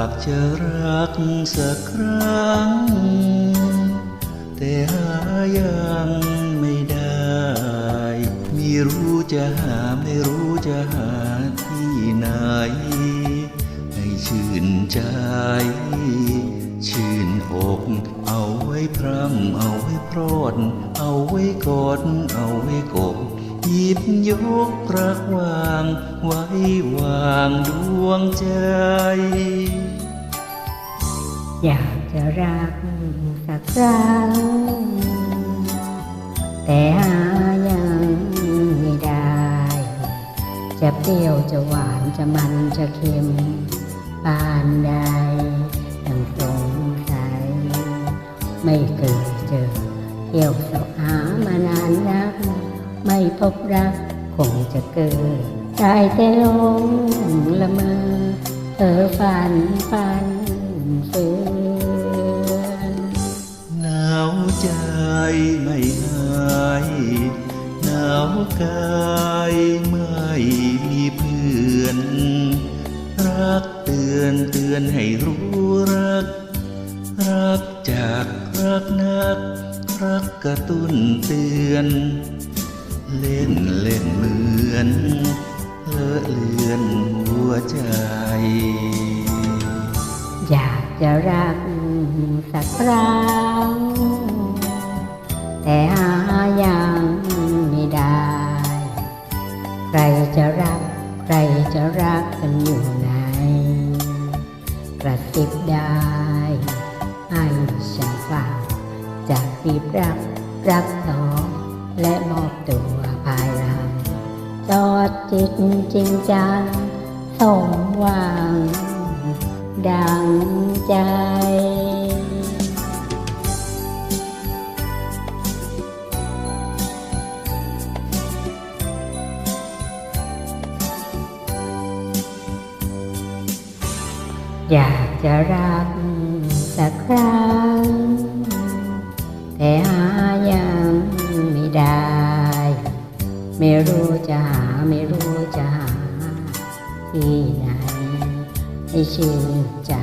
ากจะรักสักครั้ง แต่หายังไม่ได้ไม่รู้จะหาไม่รู้จะหาที่ไหน ให้ชื่นใจ ชื่นอกเอาไว้พร่ำเอาไว้พรอด เอาไว้กอดเอาไว้กบหยิบยกรักวาง ไว้วางดวงใจ จะรักสักครั้ง แต่หายังไม่ได้ จะเปรี้ยวจะหวานจะมันจะเค็มปานใดยังสงสัยไม่เคยเจอเที่ยวสอบหามานานนัก ไม่พบรักคงจะเกิดได้แต่ลงละเมอเธอฝันฝัน ไม่หายหนาวกายไม่มีเพื่อน รักเตือนเตือนให้รู้รัก รักจากรักนัก รักกระตุ้นเตือน เล่นเล่นเหมือนเลอะเลือนหัวใจ อยากจะรักสักครั้ง แต่หายังไม่ได้ ใครจะรัก ใครจะรักกันอยู่ไหน กระซิบได้ให้ฉันฟังจะรีบรัก รักต่อและมอบตัวภายหลังจอดจิตจริงจังสมหวังดังใจ อยากจะรักสักครั้ง แต่หายังไม่ได้ ไม่รู้จะหาไม่รู้จะหาที่ไหนให้ชื่นใจ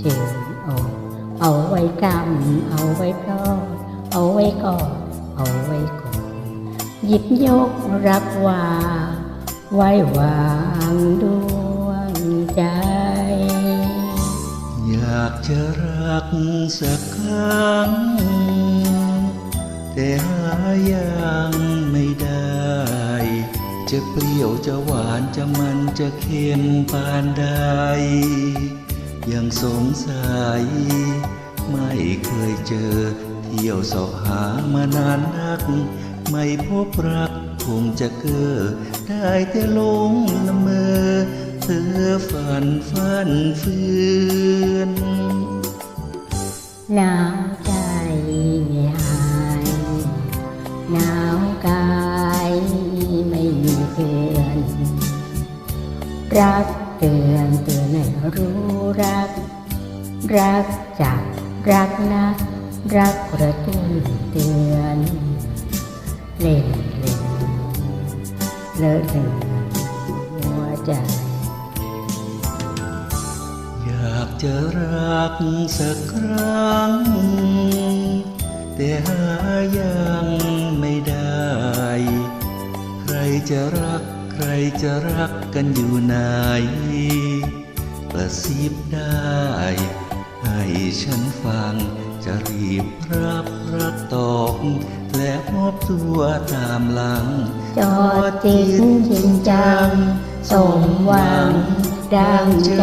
ชื่นอกเอาไว้กำเอาไว้พลอดเอาไว้กอดเอาไว้กอดหยิบยกรักวางไว้วาง ใจ อยากจะรักสักครั้ง แต่หายังไม่ได้ จะเปรี้ยวจะหวานจะมันจะเค็มปานใด ยังสงสัย ไม่เคยเจอ เที่ยวสาะหามานานนัก ไม่พบรักคงจะเก้อได้แต่หลงละเมอ เธอฝันฝันฟืนหนาวใจไม่หายหนาวกายไม่มีเพื่อนรักเตือนเตือนให้รู้รัก รักจับรักนักรักกระตุ้นเตือนเล่นเล่นเลอะเลือนหัวใจ จะรักสักครั้ง แต่หายังไม่ได้ ใครจะรักใครจะรักกันอยู่ไหนกระซิบได้ ให้ฉันฟังจะรีบรับรักตอบและมอบตัวตามหลัง จอดจิตจริงจัง สมหวังดังใจ